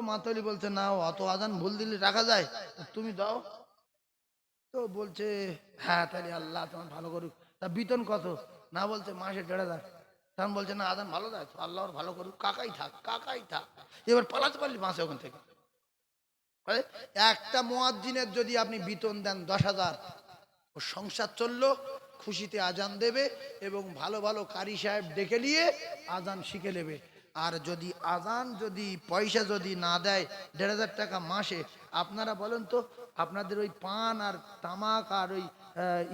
মাতলি বলছে, না, অত আজান ভুল দিলে রাখা যায়। তুমি দাও। তো বলছে হ্যাঁ তাহলে আল্লাহ তোমার ভালো করুক। তা বেতন কত? না বলছে, মাসে দেড় হাজার। তখন বলছে, না আদান ভালো দেয় তো আল্লাহ ওর ভালো করুক, কাকাই থাক কাকাই থাক। এবার পালাতে পারলি মাসে ওখান থেকে। একটা মোয়াজ্জিনের যদি আপনি বেতন দেন দশ হাজার, ও সংসার চলল, খুশিতে আজান দেবে এবং ভালো ভালো কারি সাহেব ডেকে নিয়ে আজান শিখে নেবে। আর যদি আজান, যদি পয়সা যদি না দেয়, দেড় হাজার টাকা মাসে, আপনারা বলেন তো, আপনাদের ওই পান আর তামাক আর ওই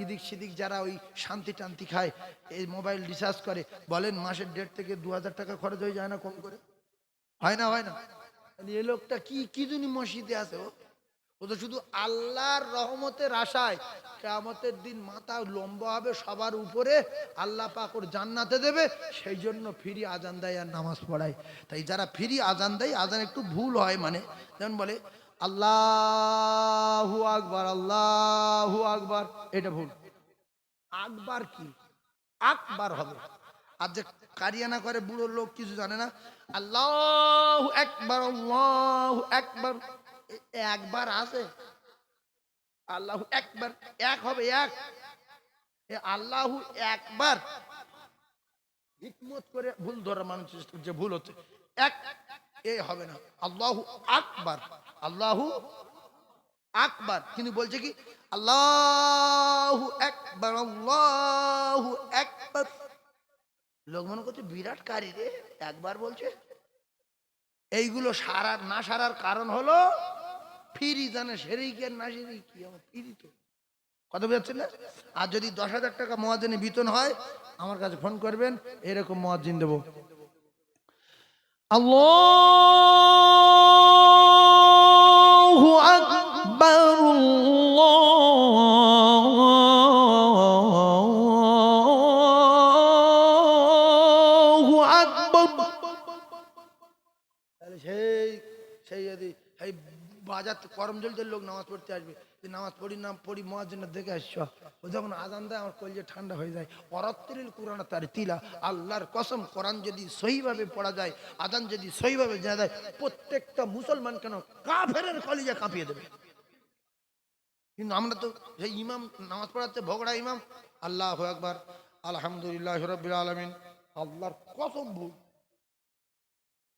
ইদিক সিদিক যারা ওই শান্তি টান্তি খায়, এই মোবাইল রিচার্জ করে, বলেন মাসের দেড় থেকে দু হাজার টাকা খরচ হয়ে যায় না কম করে? হয় না হয় না। এই লোকটা কি কি জন্য মসজিদে আছে ও? ও তো শুধু আল্লাহর রহমতের আশায় কেয়ামতের দিন মাথা লম্বা হবে সবার উপরে। আল্লাহ পাকর জান্নাতে দেবে, সেই জন্য ফিরি আজান দেয় আর নামাজ পড়ায়। তাই যারা ফিরি আজান দেয়, আজান একটু ভুল হয় মানে যেমন বলে, আল্লাহু আকবার আল্লাহু আকবার এটা ভুল। আকবার কি? আকবার হবে। আর যে কারিয়ানা করে বুড়ো লোক কিছু জানে না, আল্লাহ একবার আল্লাহ একবার একবার আছে। আল্লাহ একবার, এক হবে এক। আল্লাহু একবার। হিকমত করে ভুল ধরা মানুষ যে ভুল হচ্ছে, এক এ হবে না। আল্লাহু আকবার আল্লাহু আকবার। কিন্তু বলছে কি? আল্লাহ একবার, আল্লাহু একবার। লোক মনে করছে, বিরাট কারি রে, একবার বলছে। এইগুলো সারার, না সারার কারণ হলো ফিরি জানে আর না সেরি কি আমার ফিরি তো। কথা বোঝাচ্ছেন না? আর যদি দশ হাজার টাকা মহাজিনে বিতন হয়, আমার কাছে ফোন করবেন, এরকম মহাজিন দেব। আল্লাহু আকবার বাজার থেকে করম জলদের লোক নামাজ পড়তে আসবে। যে নামাজ পড়ি না পড়ি মহাজন্য দেখে আসছ। ও যখন আজান দেয় আমার কলজে ঠান্ডা হয়ে যায়। অরত্রিল কোরআন তার তিলা। আল্লাহর কসম কোরআন যদি সহিভাবে পড়া যায় আজান যদি সহিভাবে জানা যায় প্রত্যেকটা মুসলমান কেন কাফেরের কলিজা কাঁপিয়ে দেবে? কিন্তু আমরা তো সেই ইমাম নামাজ পড়াচ্ছে ভগড়া ইমাম। আল্লাহ একবার আলহামদুলিল্লাহ রবিল আলমিন। আল্লাহর কসম ভুল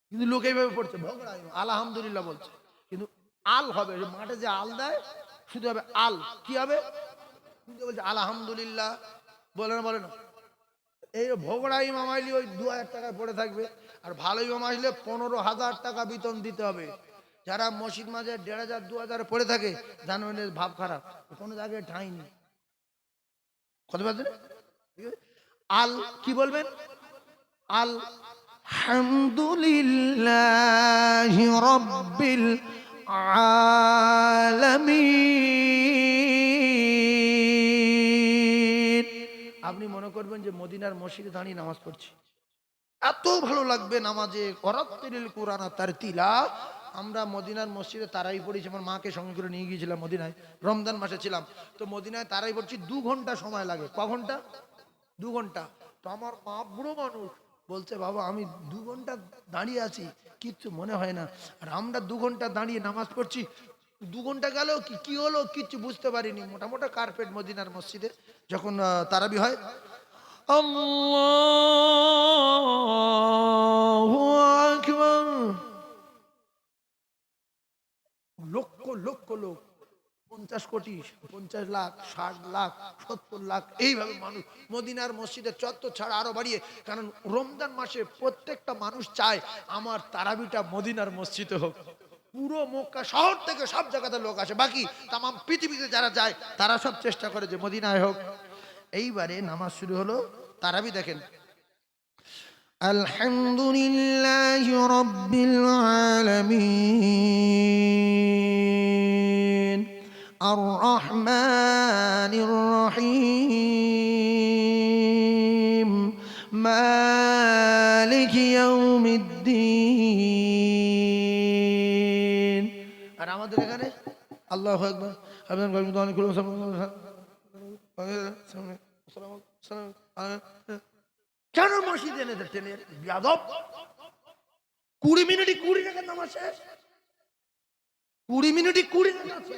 কিন্তু লোক এইভাবে পড়ছে ভগড়া ইমাম, আলহামদুলিল্লাহ বলছে। আল হবে। মাঠে যে আল দেয়, শুধু হবে আল। কি হবে? বলছে, আলহামদুলিল্লাহ। বলে না বলে না। এই ভোগড়া ইমাম আইলি ওই দু হাজার টাকায় পড়ে থাকবে। আর ভালো ইমাম আসলে পনেরো হাজার টাকা বেতন দিতে হবে। যারা মসজিদ মাঝে দেড় হাজার, দু হাজারে পড়ে থাকে জানবেন ভাব খারাপ। কোনো জায়গায় ঠাঁই নেই। আল কি বলবেন? আল আলহামদুলিল্লাহ রব্বিল আলামিন। আপনি মনে করবেন যে মদিনার মসজিদে দাঁড়িয়ে নামাজ পড়ছি। এত ভালো লাগবে নামাজে করত্তিল কোরআন তার তিলা আমরা মদিনার মসজিদে তারাই পড়েছি আমার মাকে সঙ্গে করে নিয়ে গিয়েছিলাম মদিনায় রমজান মাসে ছিলাম। তো মদিনায় তারাই পড়ছি দু ঘণ্টা সময় লাগে। ক ঘণ্টা? দু ঘণ্টা। তো আমার মা বুড়ো মানুষ বলছে, বাবা, আমি দু ঘণ্টা দাঁড়িয়ে আছি, কিচ্ছু মনে হয় না। আর আমরা দু ঘণ্টা দাঁড়িয়ে নামাজ পড়ছি। দু ঘণ্টা গেল, কি কি হলো? কিচ্ছু বুঝতে পারিনি। মোটামোটা কার্পেট মদিনার মসজিদে যখন তারাবি হয় লক্ষ লক্ষ লোক পঞ্চাশ কোটি, পঞ্চাশ লাখ, ষাট লাখ, সত্তর লাখ, এইভাবে মানুষ মদিনার মসজিদের চত্বর ছাড়া আরও বাড়িয়ে, কারণ রমজান মাসে প্রত্যেকটা মানুষ চায় আমার তারাবিটা মদিনার মসজিদে হোক। পুরো মক্কা শহর থেকে সব জায়গাতে লোক আসে। বাকি তাম পৃথিবীতে যারা যায়, তারা সব চেষ্টা করে যে মদিনায় হোক। এইবারে নামাজ শুরু হলো। তারাবি দেখেন। আলহামদুলিল্লাহ রব্বিল আলামিন। الرحمن الرحيم مالك يوم الدين আর আমাদের এখানে আল্লাহ একবার আপনার গর্বিত অনেক কেন মসজিদ এনে টেনে যাদব কুড়ি মিনিটই কুড়ি টাকার নামাজ শেষ কুড়ি মিনিটই কুড়ি মিনিট আছে।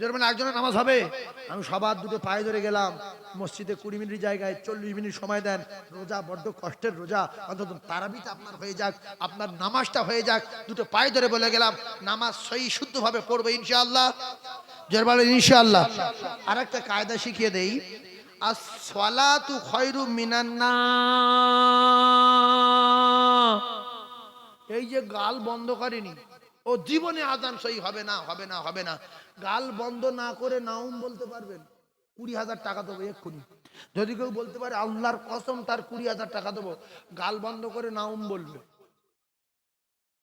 যেরকম একজনের নামাজ হবে, আমি সবার দুটো পায়ে ধরে গেলাম, মসজিদে কুড়ি মিনিট জায়গায় চল্লিশ মিনিট সময় দেন, রোজা বড্ড কষ্টের রোজা, অন্তত তারাবিটা আপনার হয়ে যাক, আপনার নামাজটা হয়ে যাক, দুটো পায়ে ধরে বলে গেলাম, নামাজ সহি শুদ্ধভাবে পড়বে ইনশাআল্লাহ। জোর বলেন, ইনশাআল্লাহ। আর একটা কায়দা শিখিয়ে দেই আর সলাতু খয়রু মিনান্না এই যে গাল বন্ধ করেনি ও জীবনে আজান সহি হবে না হবে না হবে না। গাল বন্ধ না করে নাউম বলতে পারবেন? কুড়ি হাজার টাকা দেবো এক্ষুনি। যদি কেউ বলতে পারে, আল্লাহর কসম তার কুড়ি হাজার টাকা দেবো, গাল বন্ধ করে নাউম বলবে।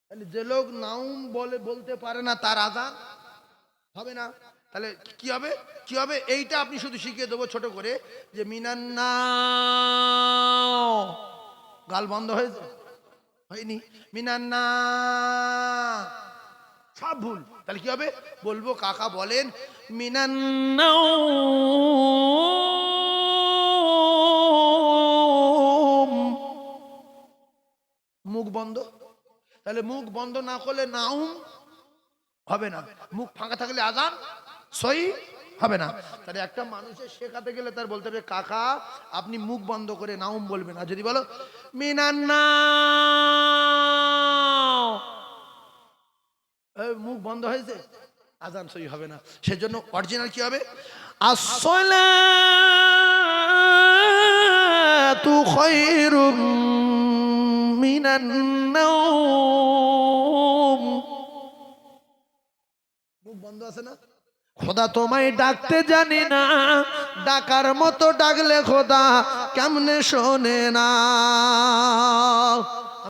তাহলে যে লোক নাউম বলে, বলতে পারে না তার আজান, হবে না। তাহলে কি হবে? কি হবে? এইটা আপনি শুধু শিখিয়ে দেবো ছোট করে, যে মিনান্না গাল বন্ধ হয়েছে হয়নি। মিনান্না সব ভুল। তাহলে কি হবে? বলব, কাকা বলেন মিনান্না মুখ বন্ধ। তাহলে মুখ বন্ধ না করলে নাউম হবে না। মুখ ফাঁকা থাকলে আজান সই হবে না। তাহলে একটা মানুষের শেখাতে গেলে তার বলতে হবে, কাকা, আপনি মুখ বন্ধ করে নাউম বলবেন আর যদি বলো, মিনান্না। মুখ বন্ধ হয়েছে? আজান সই হবে না। সেজন্য অরিজিনাল কি হবে? আসসালাতু খায়রুম মিনান মুখ বন্ধ আছে না? খোদা তোমায় ডাকতে জানি না। ডাকার মতো ডাকলে খোদা কেমনে শোনে না।